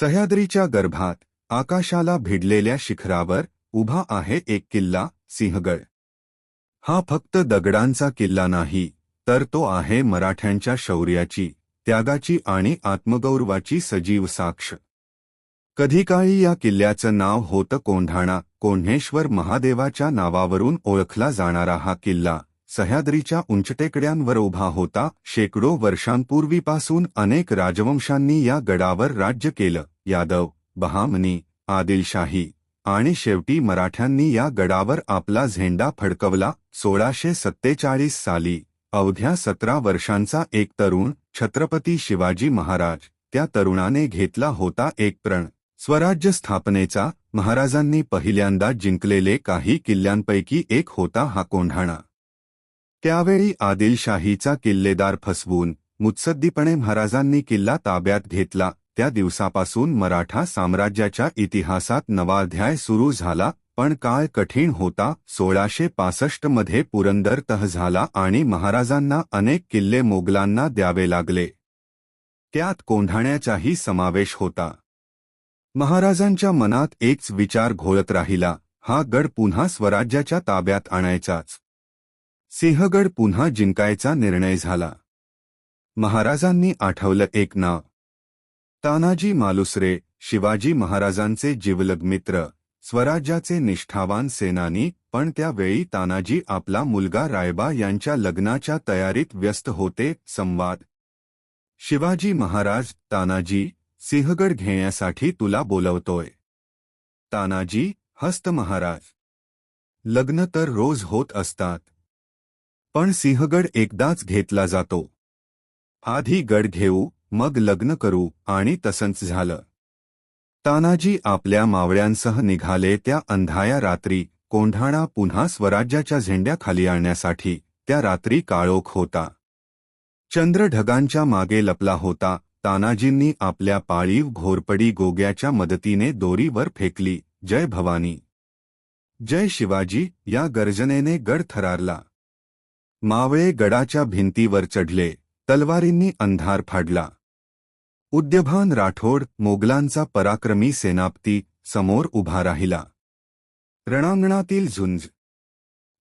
सह्याद्रीच्या गर्भात आकाशाला भिडलेल्या शिखरावर उभा आहे एक किल्ला सिंहगड. हा फक्त दगडांचा किल्ला नाही तर तो आहे मराठ्यांच्या शौर्याची त्यागाची आणि आत्मगौरवाची सजीव साक्ष. कधी काळी या किल्ल्याचं नाव होतं कोंढाणा कोंढेश्वर महादेवाच्या नावावरून ओळखला जाणारा हा किल्ला. सह्याद्रीच्या उंचटेकड्यांवर उभा होता. शेकडो वर्षांपूर्वीपासून अनेक राजवंशांनी या गडावर राज्य केलं. यादव बहामनी आदिलशाही आणि शेवटी मराठ्यांनी या गडावर आपला झेंडा फडकवला. सोळाशे सत्तेचाळीस साली अवघ्या सतरा वर्षांचा एक तरुण छत्रपती शिवाजी महाराज त्या तरुणाने घेतला होता एक प्रण. स्वराज्य स्थापनेचा महाराजांनी पहिल्यांदा जिंकलेले काही किल्ल्यांपैकी एक होता हा कोंढाणा. त्यावेळी आदिलशाहीचा किल्लेदार फसवून मुत्सद्दीपणे महाराजांनी किल्ला ताब्यात घेतला त्या दिवसापासून मराठा साम्राज्याच्या इतिहासात नवा अध्याय सुरू झाला पण काळ कठीण होता सोळाशे पासष्टमध्ये पुरंदर तह झाला आणि महाराजांना अनेक किल्ले मोगलांना द्यावे लागले. त्यात कोंढाण्याचाही समावेश होता. महाराजांच्या मनात एकच विचार घोळत राहिला हा गड पुन्हा स्वराज्याच्या ताब्यात आणायचाच. सिंहगड पुन्हा जिंकायचा निर्णय झाला. महाराजांनी आठवलं एक नाव. तानाजी मालुसरे शिवाजी महाराजांचे जीवलग मित्र स्वराज्याचे निष्ठावान सेनानी पण त्यावेळी तानाजी आपला मुलगा रायबा यांच्या लग्नाच्या तयारीत व्यस्त होते संवाद. शिवाजी महाराज तानाजी सिंहगड घेण्यासाठी तुला बोलवतोय. तानाजी हस्त महाराज. लग्न तर रोज होत असतात. पण सिंहगड एकदाच घेतला जातो. आधी गड घेऊ मग लग्न करू आणि तसंच झालं. तानाजी आपल्या मावळ्यांसह निघाले त्या अंधाया रात्री कोंढाणा पुन्हा स्वराज्याच्या झेंड्याखाली आणण्यासाठी त्या रात्री काळोख होता. चंद्र ढगांच्या मागे लपला होता तानाजींनी आपल्या पाळीव घोरपडी गोग्याच्या मदतीने दोरीवर फेकली जय भवानी. जय शिवाजी या गर्जनेने गड थरारला. मावळे गडाच्या भिंतीवर चढले तलवारींनी अंधार फाडला. उद्यभान राठोड मोगलांचा पराक्रमी सेनापती समोर उभा राहिला. रणांगणातील झुंज.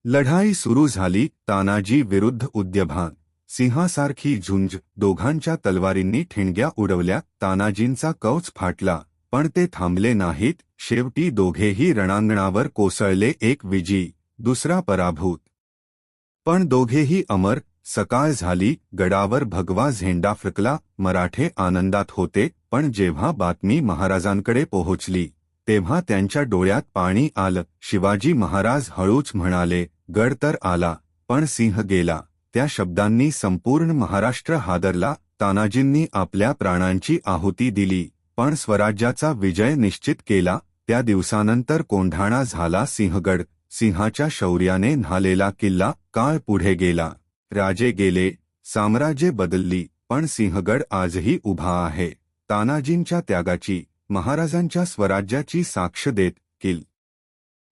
लढाई सुरू झाली तानाजी विरुद्ध उद्यभान. सिंहासारखी झुंज दोघांच्या तलवारींनी ठिणग्या उडवल्या तानाजींचा कवच फाटला पण ते थांबले नाहीत शेवटी दोघेही रणांगणावर कोसळले एक विजी दुसरा पराभूत. पण दोघेही अमर सकाळ झाली गडावर भगवा झेंडा फडकला मराठे आनंदात होते पण जेव्हा बातमी महाराजांकडे पोहोचली तेव्हा त्यांच्या डोळ्यात पाणी आलं. शिवाजी महाराज हळूच म्हणाले गड तर आला पण सिंह गेला. त्या शब्दांनी संपूर्ण महाराष्ट्र हादरला. तानाजींनी आपल्या प्राणांची आहुती दिली पण स्वराज्याचा विजय निश्चित केला. त्या दिवसानंतर कोंढाणा झाला सिंहगड. सिंहाच्या शौर्याने न्हालेला किल्ला काळ पुढे गेला. राजे गेले साम्राज्ये बदलली पण सिंहगड आजही उभा आहे. तानाजींच्या त्यागाची महाराजांच्या स्वराज्याची साक्ष देत किल.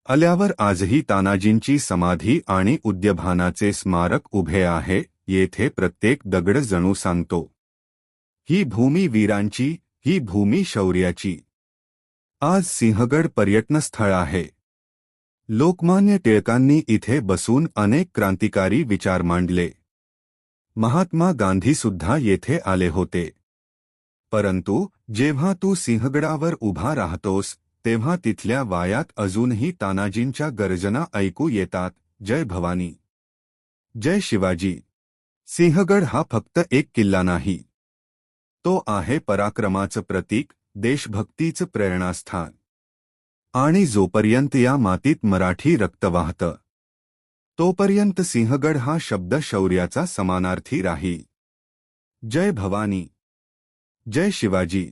आल्यावर आजही तानाजींची समाधी आणि उद्यभानाचे स्मारक उभे आहे येथे प्रत्येक दगड जणू सांगतो. ही भूमी वीरांची ही भूमी शौर्याची. आज सिंहगड पर्यटनस्थळ आहे. लोकमान्य टिळकांनी इथे बसून अनेक क्रांतिकारी विचार मांडले. महात्मा गांधी सुद्धा येथे आले होते. परंतु जेव्हा तू सिंहगडावर उभा राहतोस तेव्हा तिथल्या वायात अजूनही तानाजींच्या गर्जना ऐकू येतात जय भवानी. जय शिवाजी. सिंहगड हा फक्त एक किल्ला नाही. तो आहे पराक्रमाचं प्रतीक देशभक्तीचं प्रेरणास्थान. आणि जोपर्यंत या मातीत मराठी रक्त वाहतं तोपर्यंत सिंहगड हा शब्द शौर्याचा समानार्थी राही. जय भवानी. जय शिवाजी.